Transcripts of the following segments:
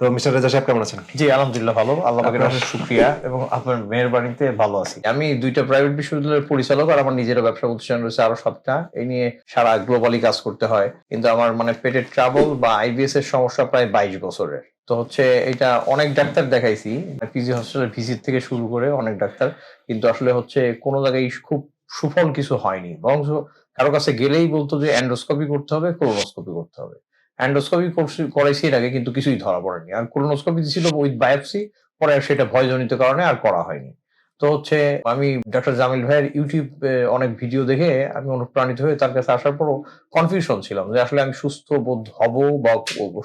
তো মিস্টার রেজা সাহেব কেমন আছেন? জি, আলহামদুলিল্লাহ ভালো। আল্লাহ পাকের অশেষ শুক্রিয়া এবং আপনার মেয়ের বাড়িতে ভালো আছি। আমি দুইটা প্রাইভেট বিশ্ববিদ্যালয়ের পরিচালক আর আমার নিজেরও ব্যবসা প্রতিষ্ঠান রয়েছে আরও সাতটা। এই নিয়ে সারা গ্লোবালি কাজ করতে হয়। কিন্তু আমার মানে পেটের ট্রাবল বা আইবিএস এর সমস্যা প্রায় বাইশ বছরের। তো হচ্ছে এটা অনেক ডাক্তার দেখাইছি। পিজি হসপিটালের ভিজিট থেকে শুরু করে অনেক ডাক্তার। কিন্তু আসলে হচ্ছে কোনো জায়গায় খুব সুফল কিছু হয়নি। বরং কারও কাছে গেলেই বলতো যে অ্যান্ডোস্কোপি করতে হবে কোলোনোস্কোপি করতে হবে। অ্যান্ডোস্কোপি করাইছি এর আগে কিন্তু কিছুই ধরা পড়েনি। আর কোলোনোস্কোপি ছিল উইথ বায়োপসি পরে আর সেটা ভয়জনিত কারণে আর করা হয়নি। তো হচ্ছে আমি ডক্টর জামিল ভাইয়ের ইউটিউব অনেক ভিডিও দেখে আমি অনুপ্রাণিত হয়ে তার কাছে আসার পরও কনফিউশন ছিলাম যে আসলে আমি সুস্থ বোধ হব বা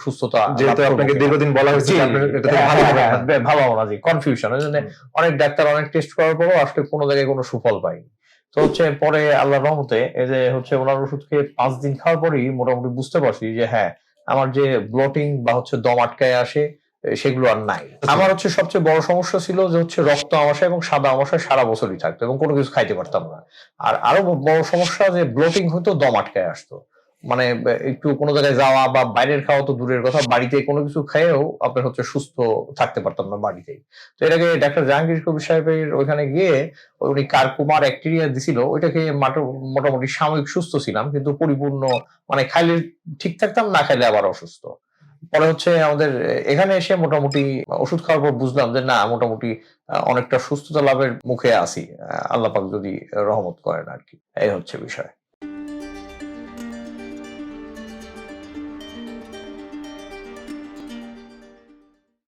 সুস্থতা যেহেতু আপনাকে দীর্ঘদিন বলা হয়েছে যে হ্যাঁ, ভালো হ্যাঁ, না। জি কনফিউশন ওই জন্য অনেক ডাক্তার অনেক টেস্ট করার পরও আসলে কোনো জায়গায় কোনো সুফল পাইনি। তো হচ্ছে পরে আল্লাহ রহমতে এই যে হচ্ছে ওনার ওষুধ খেয়ে পাঁচ দিন খাওয়ার পরেই মোটামুটি বুঝতে পারছি যে হ্যাঁ আমার যে ব্লটিং বা হচ্ছে দম আটকায় আসে সেগুলো আর নাই। আমার হচ্ছে সবচেয়ে বড় সমস্যা ছিল যে হচ্ছে রক্ত আমাশা এবং সাদা আমাশা সারা বছরই থাকতো এবং কোনো কিছু খাইতে পারতাম না। আর আরও বড় সমস্যা যে ব্লটিং হতো দম আটকায় আসতো। মানে একটু কোনো জায়গায় যাওয়া বা বাইরের খাওয়া তো দূরের কথা, বাড়িতে কোনো কিছু খেয়েও আপনার হচ্ছে সুস্থ থাকতে পারতাম না বাড়িতেই। তো আগে ডাক্তার জাহাঙ্গীর কবির সাহেবের ওইখানে গিয়ে উনি কার্কুমার ব্যাকটেরিয়া দিছিল, ওইটাকে মোটামুটি সাময়িক সুস্থ ছিলাম, কিন্তু পরিপূর্ণ মানে খাইলে ঠিক থাকতাম, না খাইলে আবার অসুস্থ। পরে হচ্ছে আমাদের এখানে এসে মোটামুটি ওষুধ খাওয়ার পর বুঝলাম যে, না, মোটামুটি অনেকটা সুস্থতা লাভের মুখে আসি আল্লাহ পাক যদি রহমত করেন আর কি। এই হচ্ছে বিষয়।